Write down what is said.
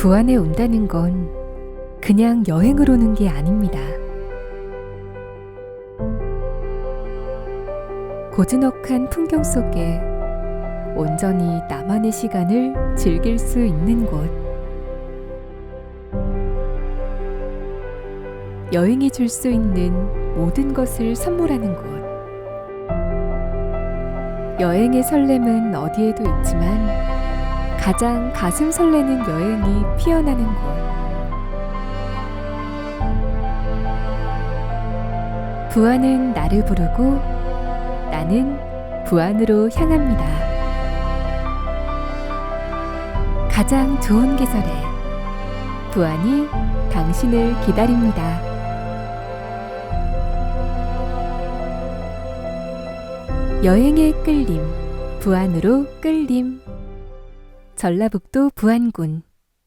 부안에 온다는 건 그냥 여행을 오는 게 아닙니다. 고즈넉한 풍경 속에 온전히 나만의 시간을 즐길 수 있는 곳. 여행이 줄 수 있는 모든 것을 선물하는 곳. 여행의 설렘은 어디에도 있지만 가장 가슴 설레는 여행이 피어나는 곳. 부안은 나를 부르고 나는 부안으로 향합니다. 가장 좋은 계절에 부안이 당신을 기다립니다. 여행의 끌림, 부안으로 끌림. 전라북도 부안군